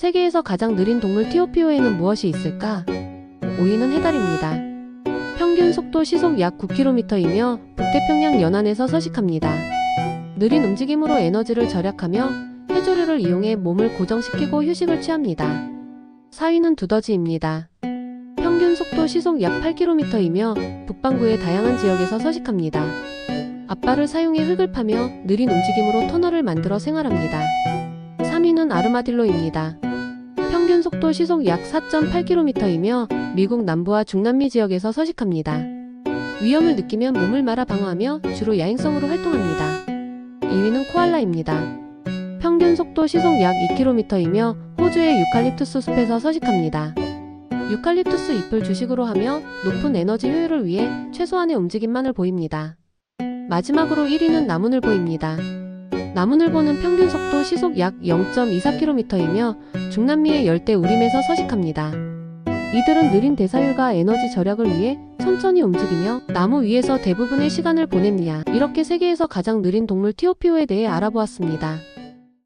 세계에서 가장 느린 동물 티오피오에는 무엇이 있을까? 5위는 해달입니다. 평균 속도 시속 약 9km이며 북태평양 연안에서 서식합니다. 느린 움직임으로 에너지를 절약하며 해조류를 이용해 몸을 고정시키고 휴식을 취합니다. 4위는 두더지입니다. 평균 속도 시속 약 8km이며 북반구의 다양한 지역에서 서식합니다. 앞발을 사용해 흙을 파며 느린 움직임으로 터널을 만들어 생활합니다. 3위는 아르마딜로입니다. 평균 속도 시속 약 4.8km이며 미국 남부와 중남미 지역에서 서식합니다. 위험을 느끼면 몸을 말아 방어하며 주로 야행성으로 활동합니다. 2위는 코알라입니다. 평균 속도 시속 약 2km이며 호주의 유칼립투스 숲에서 서식합니다. 유칼립투스 잎을 주식으로 하며 높은 에너지 효율을 위해 최소한의 움직임만을 보입니다. 마지막으로 1위는 나무늘보입니다. 나무늘보는 평균 속도 시속 약 0.24km이며 중남미의 열대 우림에서 서식합니다. 이들은 느린 대사율과 에너지 절약을 위해 천천히 움직이며 나무 위에서 대부분의 시간을 보냅니다. 이렇게 세계에서 가장 느린 동물 티오피오에 대해 알아보았습니다.